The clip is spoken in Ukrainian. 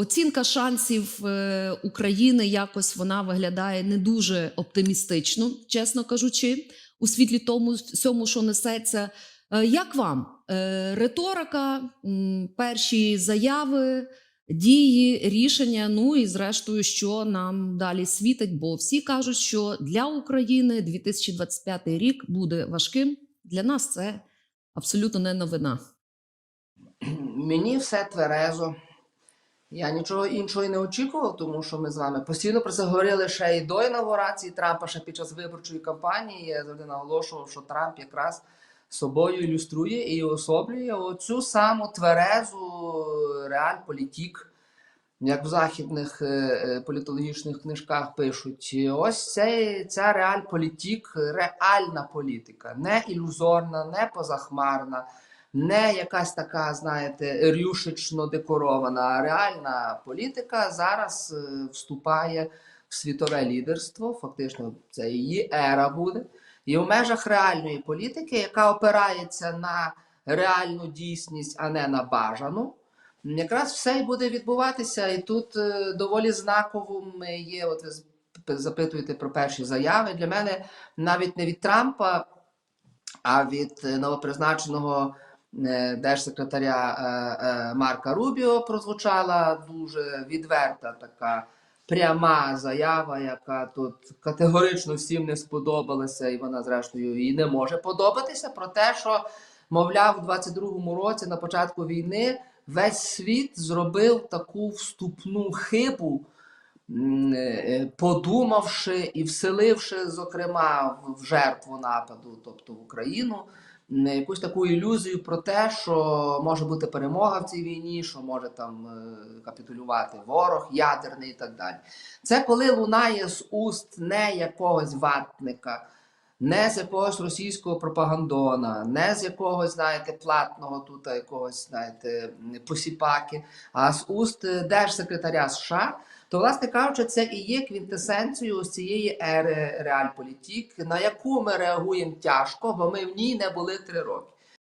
Оцінка шансів е, України якось вона виглядає не дуже оптимістично, чесно кажучи, у світлі тому всьому, що несеться. Е, Як вам Е, риторика, перші заяви, дії, рішення? Ну і зрештою, що нам далі світить? Бо всі кажуть, що для України 2025 рік буде важким. Для нас це абсолютно не новина. Мені все тверезо. Я нічого іншого і не очікував, тому що ми з вами постійно про це говорили ще і до інаугурації Трампа, ще під час виборчої кампанії. Я завжди наголошував, що Трамп якраз собою ілюструє і особлює оцю саму тверезу реаль-політік, як в західних е, е, політологічних книжках пишуть. Ось це, ця реаль-політік, реальна політика, не ілюзорна, не позахмарна не якась така, знаєте, рюшечно декорована, а реальна політика зараз е, вступає в світове лідерство. Фактично, це її ера буде. І в межах реальної політики, яка опирається на реальну дійсність, а не на бажану. Якраз все і буде відбуватися, і тут е, доволі знаковим є. От ви запитуєте про перші заяви. Для мене навіть не від Трампа, а від новопризначеного держсекретаря е, е, Марка Рубіо прозвучала дуже відверта така пряма заява, яка тут категорично всім не сподобалася, і вона, зрештою, і не може подобатися. Про те, що, мовляв, у 22-му році на початку війни весь світ зробив таку вступну хибу. е, Подумавши і вселивши, зокрема, в- жертву нападу, тобто в Україну, якусь таку ілюзію про те, що може бути перемога в цій війні, що може там е, капітулювати ворог ядерний і так далі. Це коли лунає з уст не якогось ватника, не з якогось російського пропагандона, не з якогось, знаєте, платного тут якогось, знаєте, посіпаки, а з уст е, держсекретаря США. То, власне кажучи, це і є квінтесенцією ось цієї ери реальполітік, на яку ми реагуємо тяжко, бо ми в ній не були три роки.